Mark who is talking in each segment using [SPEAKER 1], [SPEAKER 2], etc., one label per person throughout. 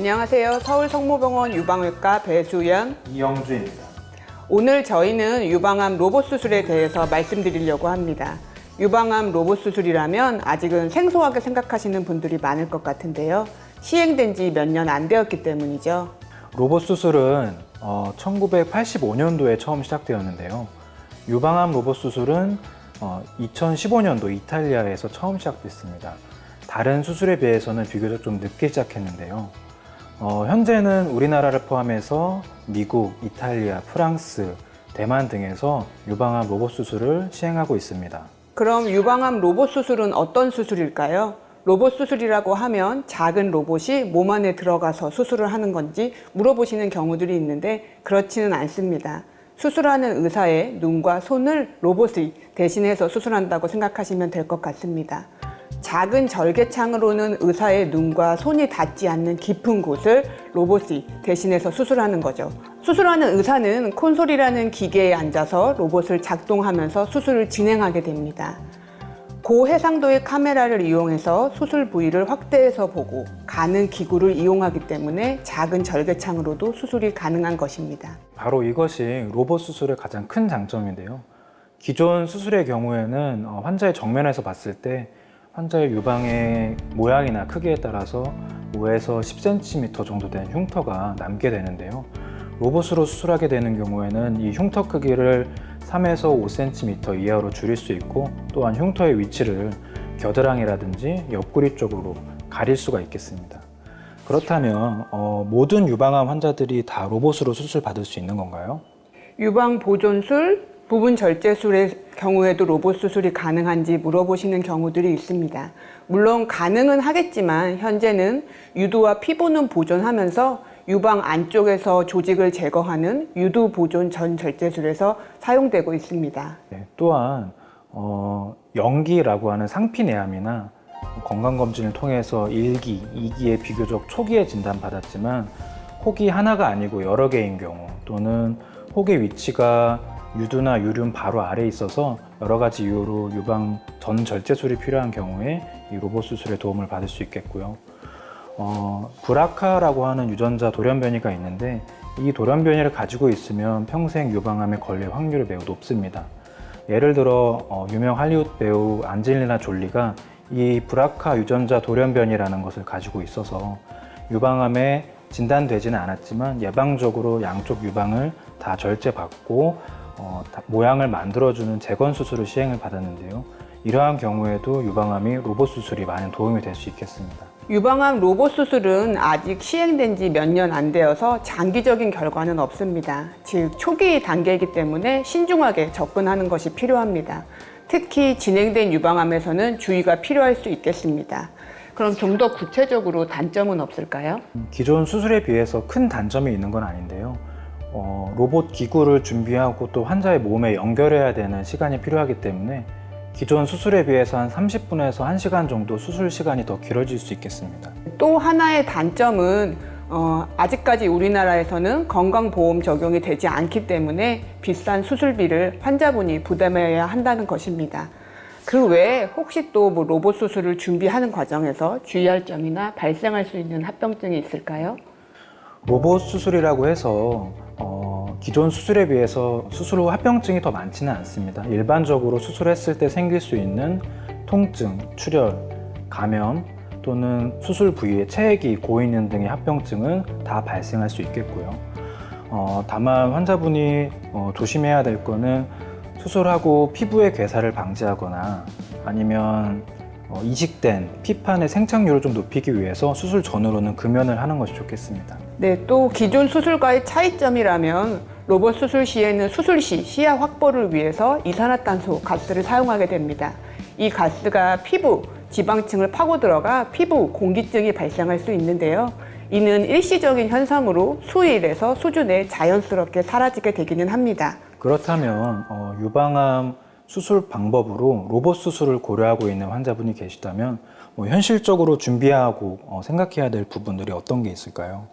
[SPEAKER 1] 안녕하세요. 서울 성모병원 유방외과 배수연.
[SPEAKER 2] 이영주입니다.
[SPEAKER 1] 오늘 저희는 유방암 로봇 수술에 대해서 말씀드리려고 합니다. 유방암 로봇 수술이라면 아직은 생소하게 생각하시는 분들이 많을 것 같은데요. 시행된 지 몇 년 안 되었기 때문이죠.
[SPEAKER 2] 로봇 수술은 어, 1985년도에 처음 시작되었는데요. 유방암 로봇 수술은 어, 2015년도 이탈리아에서 처음 시작됐습니다. 다른 수술에 비해서는 비교적 좀 늦게 시작했는데요. 어, 현재는 우리나라를 포함해서 미국, 이탈리아, 프랑스, 대만 등에서 유방암 로봇 수술을 시행하고 있습니다.
[SPEAKER 1] 그럼 유방암 로봇 수술은 어떤 수술일까요? 로봇 수술이라고 하면 작은 로봇이 몸 안에 들어가서 수술을 하는 건지 물어보시는 경우들이 있는데 그렇지는 않습니다. 수술하는 의사의 눈과 손을 로봇이 대신해서 수술한다고 생각하시면 될 것 같습니다. 작은 절개창으로는 의사의 눈과 손이 닿지 않는 깊은 곳을 로봇이 대신해서 수술하는 거죠. 수술하는 의사는 콘솔이라는 기계에 앉아서 로봇을 작동하면서 수술을 진행하게 됩니다. 고해상도의 카메라를 이용해서 수술 부위를 확대해서 보고 가는 기구를 이용하기 때문에 작은 절개창으로도 수술이 가능한 것입니다.
[SPEAKER 2] 바로 이것이 로봇 수술의 가장 큰 장점인데요. 기존 수술의 경우에는 어, 환자의 정면에서 봤을 때 환자의 유방의 모양이나 크기에 따라서 5에서 10cm 정도 된 흉터가 남게 되는데요. 로봇으로 수술하게 되는 경우에는 이 흉터 크기를 3에서 5cm 이하로 줄일 수 있고 또한 흉터의 위치를 겨드랑이라든지 옆구리 쪽으로 가릴 수가 있겠습니다. 그렇다면 어, 모든 유방암 환자들이 다 로봇으로 수술 받을 수 있는 건가요?
[SPEAKER 1] 유방 보존술, 부분 절제술의 경우에도 로봇 수술이 가능한지 물어보시는 경우들이 있습니다. 물론 가능은 하겠지만 현재는 유두와 피부는 보존하면서 유방 안쪽에서 조직을 제거하는 유두 보존 전 절제술에서 사용되고 있습니다.
[SPEAKER 2] 네, 또한 어, 연기라고 하는 상피내암이나 건강검진을 통해서 1기, 2기에 비교적 초기에 진단받았지만 혹이 하나가 아니고 여러 개인 경우 또는 혹의 위치가 유두나 유륜 바로 아래에 있어서 여러 가지 이유로 유방 전 절제술이 필요한 경우에 이 로봇 수술의 도움을 받을 수 있겠고요. 어, 브라카라고 하는 유전자 돌연변이가 있는데 이 돌연변이를 가지고 있으면 평생 유방암에 걸릴 확률이 매우 높습니다. 예를 들어 어, 유명 할리우드 배우 안젤리나 졸리가 이 브라카 유전자 돌연변이라는 것을 가지고 있어서 유방암에 진단되지는 않았지만 예방적으로 양쪽 유방을 다 절제받고 어, 다- 모양을 만들어주는 재건 수술을 시행을 받았는데요. 이러한 경우에도 유방암이 로봇 수술이 많은 도움이 될 수 있겠습니다.
[SPEAKER 1] 유방암 로봇 수술은 아직 시행된 지 몇 년 안 되어서 장기적인 결과는 없습니다. 즉, 초기 단계이기 때문에 신중하게 접근하는 것이 필요합니다. 특히 진행된 유방암에서는 주의가 필요할 수 있겠습니다. 그럼 좀 더 구체적으로 단점은 없을까요?
[SPEAKER 2] 기존 수술에 비해서 큰 단점이 있는 건 아닌데요. 어, 로봇 기구를 준비하고 또 환자의 몸에 연결해야 되는 시간이 필요하기 때문에 기존 수술에 비해서 한 30분에서 1시간 정도 수술 시간이 더 길어질 수 있겠습니다.
[SPEAKER 1] 또 하나의 단점은 어, 아직까지 우리나라에서는 건강보험 적용이 되지 않기 때문에 비싼 수술비를 환자분이 부담해야 한다는 것입니다. 그 외에 혹시 또 뭐 로봇 수술을 준비하는 과정에서 주의할 점이나 발생할 수 있는 합병증이 있을까요?
[SPEAKER 2] 로봇 수술이라고 해서 어, 기존 수술에 비해서 수술 후 합병증이 더 많지는 않습니다. 일반적으로 수술했을 때 생길 수 있는 통증, 출혈, 감염 또는 수술 부위에 체액이 고이는 등의 합병증은 다 발생할 수 있겠고요. 어, 다만 환자분이 어, 조심해야 될 거는 수술하고 피부의 괴사를 방지하거나 아니면 어, 이식된 피판의 생착률을 좀 높이기 위해서 수술 전후로는 금연을 하는 것이 좋겠습니다.
[SPEAKER 1] 네, 또 기존 수술과의 차이점이라면 로봇 수술 시에는 수술 시 시야 확보를 위해서 이산화탄소 가스를 사용하게 됩니다. 이 가스가 피부, 지방층을 파고 들어가 피부 공기증이 발생할 수 있는데요. 이는 일시적인 현상으로 수일에서 수주 내에 자연스럽게 사라지게 되기는 합니다.
[SPEAKER 2] 그렇다면 어, 유방암 수술 방법으로 로봇 수술을 고려하고 있는 환자분이 계시다면 뭐 현실적으로 준비하고 어, 생각해야 될 부분들이 어떤 게 있을까요?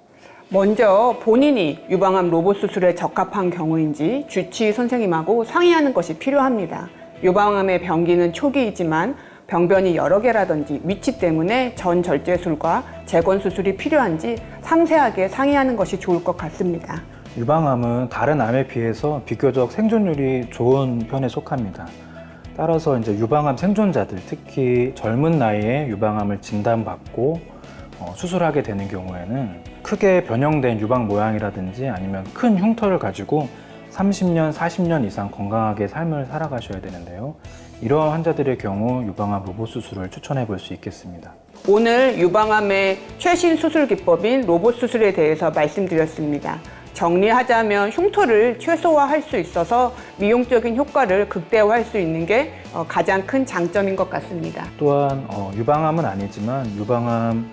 [SPEAKER 1] 먼저 본인이 유방암 로봇 수술에 적합한 경우인지 주치의 선생님하고 상의하는 것이 필요합니다. 유방암의 병기는 초기이지만 병변이 여러 개라든지 위치 때문에 전 절제술과 재건 수술이 필요한지 상세하게 상의하는 것이 좋을 것 같습니다.
[SPEAKER 2] 유방암은 다른 암에 비해서 비교적 생존율이 좋은 편에 속합니다. 따라서 이제 유방암 생존자들, 특히 젊은 나이에 유방암을 진단받고 어, 수술하게 되는 경우에는 크게 변형된 유방 모양이라든지 아니면 큰 흉터를 가지고 30년, 40년 이상 건강하게 삶을 살아가셔야 되는데요. 이러한 환자들의 경우 유방암 로봇 수술을 추천해 볼 수 있겠습니다.
[SPEAKER 1] 오늘 유방암의 최신 수술 기법인 로봇 수술에 대해서 말씀드렸습니다. 정리하자면 흉터를 최소화할 수 있어서 미용적인 효과를 극대화할 수 있는 게 어, 가장 큰 장점인 것 같습니다.
[SPEAKER 2] 또한 어, 유방암은 아니지만 유방암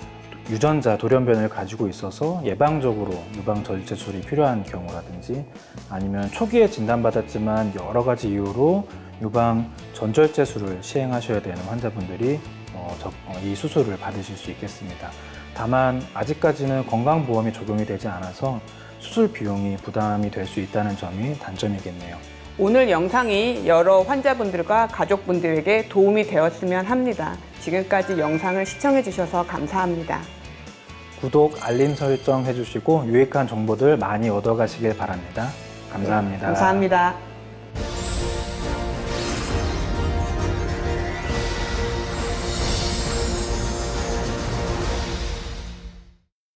[SPEAKER 2] 유전자 돌연변을 가지고 있어서 예방적으로 유방 절제술이 필요한 경우라든지 아니면 초기에 진단받았지만 여러 가지 이유로 유방 전절제술을 시행하셔야 되는 환자분들이 어, 이 수술을 받으실 수 있겠습니다. 다만 아직까지는 건강보험이 적용이 되지 않아서 수술 비용이 부담이 될 수 있다는 점이 단점이겠네요.
[SPEAKER 1] 오늘 영상이 여러 환자분들과 가족분들에게 도움이 되었으면 합니다. 지금까지 영상을 시청해 주셔서 감사합니다.
[SPEAKER 2] 구독, 알림 설정 해주시고 유익한 정보들 많이 얻어가시길 바랍니다. 감사합니다.
[SPEAKER 1] 감사합니다.